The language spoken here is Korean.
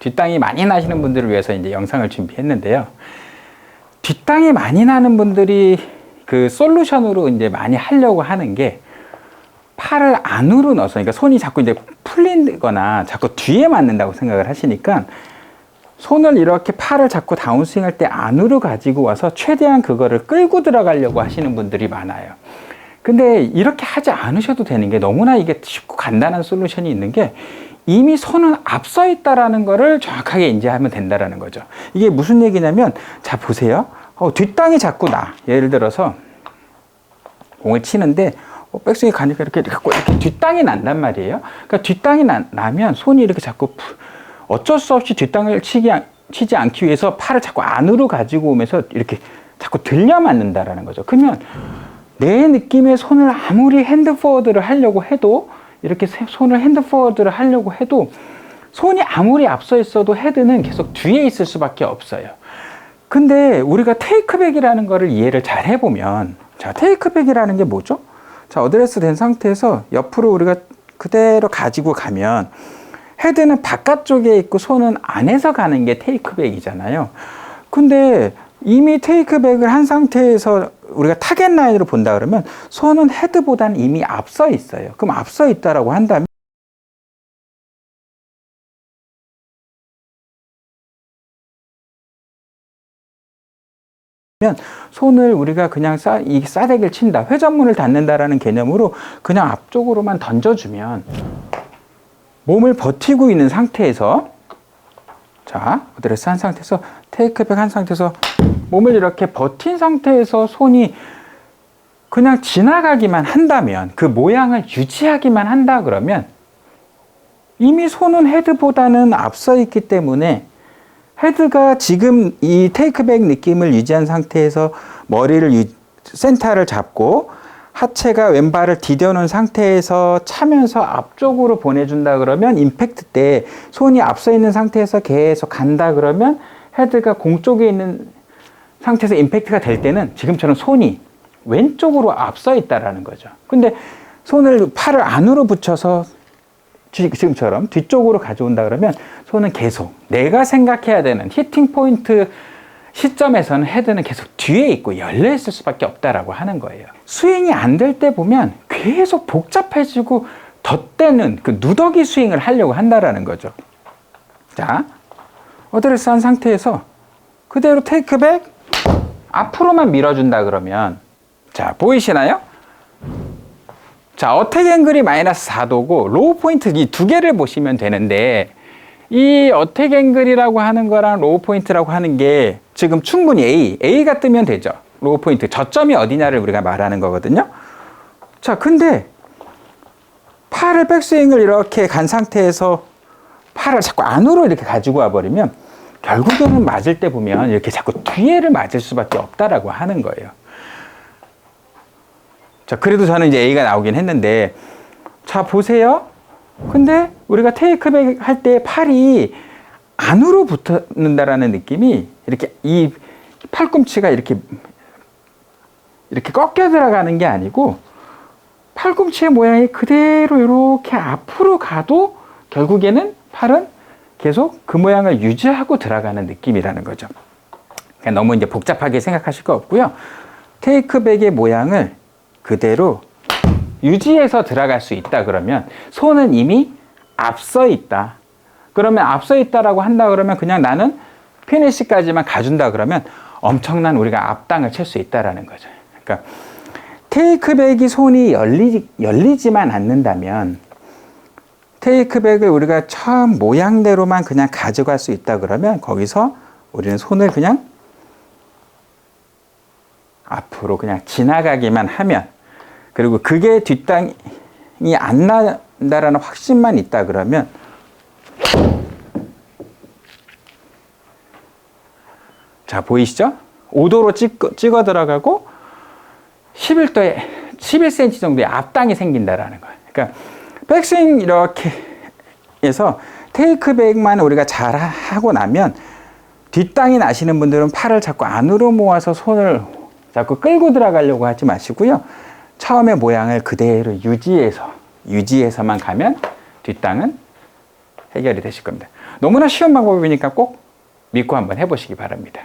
뒷땅이 많이 나시는 분들을 위해서 이제 영상을 준비했는데요. 뒷땅이 많이 나는 분들이 그 솔루션으로 이제 많이 하려고 하는 게 팔을 안으로 넣어서 그러니까 손이 자꾸 이제 풀리거나 자꾸 뒤에 맞는다고 생각을 하시니까 손을 이렇게 팔을 자꾸 다운스윙 할 때 안으로 가지고 와서 최대한 그거를 끌고 들어가려고 하시는 분들이 많아요. 근데 이렇게 하지 않으셔도 되는 게 너무나 이게 쉽고 간단한 솔루션이 있는 게 이미 손은 앞서 있다라는 거를 정확하게 인지하면 된다라는 거죠. 이게 무슨 얘기냐면 자 보세요. 어, 뒷땅이 자꾸 나. 예를 들어서 공을 치는데 어, 백스윙이 가니까 이렇게 갖고 이렇게 뒷땅이 난단 말이에요. 그러니까 뒷땅이 나, 나면 손이 이렇게 자꾸 푸- 어쩔 수 없이 뒷땅을 치기, 않- 치지 않기 위해서 팔을 자꾸 안으로 가지고 오면서 이렇게 자꾸 들려 맞는다라는 거죠. 그러면 내 느낌의 손을 아무리 핸드 포워드를 하려고 해도 이렇게 세- 손을 핸드 포워드를 하려고 해도 손이 아무리 앞서 있어도 헤드는 계속 뒤에 있을 수밖에 없어요. 근데 우리가 테이크백이라는 거를 이해를 잘 해보면 자 테이크백이라는 게 뭐죠? 자 어드레스 된 상태에서 옆으로 우리가 그대로 가지고 가면 헤드는 바깥쪽에 있고 손은 안에서 가는 게 테이크백이잖아요. 근데 이미 테이크백을 한 상태에서 우리가 타겟 라인으로 본다 그러면 손은 헤드보다는 이미 앞서 있어요. 그럼 앞서 있다라고 한다면 손을 우리가 그냥 싸, 이 싸대기를 친다, 회전문을 닫는다라는 개념으로 그냥 앞쪽으로만 던져주면 몸을 버티고 있는 상태에서 자, 어드레스 한 상태에서 테이크백 한 상태에서 몸을 이렇게 버틴 상태에서 손이 그냥 지나가기만 한다면 그 모양을 유지하기만 한다 그러면 이미 손은 헤드보다는 앞서 있기 때문에 헤드가 지금 이 테이크백 느낌을 유지한 상태에서 머리를 유, 센터를 잡고 하체가 왼발을 디뎌놓은 상태에서 차면서 앞쪽으로 보내준다 그러면 임팩트 때 손이 앞서 있는 상태에서 계속 간다 그러면 헤드가 공 쪽에 있는 상태에서 임팩트가 될 때는 지금처럼 손이 왼쪽으로 앞서 있다라는 거죠. 근데 손을 팔을 안으로 붙여서 지- 지금처럼 뒤쪽으로 가져온다 그러면 손은 계속 내가 생각해야 되는 히팅 포인트 시점에서는 헤드는 계속 뒤에 있고 열려 있을 수밖에 없다라고 하는 거예요. 스윙이 안 될 때 보면 계속 복잡해지고 덧대는 그 누더기 스윙을 하려고 한다라는 거죠. 자, 어드레스 한 상태에서 그대로 테이크백 앞으로만 밀어준다 그러면 자 보이시나요? 자, 어택 앵글이 마이너스 4도고 로우 포인트 이 두 개를 보시면 되는데 이 어택 앵글이라고 하는 거랑 로우 포인트라고 하는 게 지금 충분히 A, A가 뜨면 되죠. 로우 포인트 저점이 어디냐를 우리가 말하는 거거든요. 자, 근데 팔을 백스윙을 이렇게 간 상태에서 팔을 자꾸 안으로 이렇게 가지고 와 버리면 결국에는 맞을 때 보면 이렇게 자꾸 뒤에를 맞을 수밖에 없다라고 하는 거예요. 자, 그래도 저는 이제 A가 나오긴 했는데, 자, 보세요. 근데 우리가 테이크백 할 때 팔이 안으로 붙는다라는 느낌이 이렇게 이 팔꿈치가 이렇게 이렇게 꺾여 들어가는 게 아니고 팔꿈치의 모양이 그대로 이렇게 앞으로 가도 결국에는 팔은 계속 그 모양을 유지하고 들어가는 느낌이라는 거죠. 그러니까 너무 이제 복잡하게 생각하실 거 없고요. 테이크백의 모양을 그대로 유지해서 들어갈 수 있다 그러면 손은 이미 앞서 있다. 그러면 앞서 있다라고 한다 그러면 그냥 나는 피니시까지만 가준다 그러면 엄청난 우리가 앞당을 칠 수 있다라는 거죠. 그러니까 테이크백이 손이 열리, 열리지만 않는다면 테이크백을 우리가 처음 모양대로만 그냥 가져갈 수 있다 그러면 거기서 우리는 손을 그냥 앞으로 그냥 지나가기만 하면 그리고 그게 뒷땅이 안 난다라는 확신만 있다 그러면 자 보이시죠? 5도로 찍어, 찍어 들어가고 11도에 11cm 정도의 앞땅이 생긴다라는 거예요. 그러니까 백스윙 이렇게 해서 테이크백만 우리가 잘 하고 나면 뒷땅이 나시는 분들은 팔을 자꾸 안으로 모아서 손을 자꾸 끌고 들어가려고 하지 마시고요. 처음의 모양을 그대로 유지해서 유지해서만 가면 뒷땅은 해결이 되실 겁니다. 너무나 쉬운 방법이니까 꼭 믿고 한번 해보시기 바랍니다.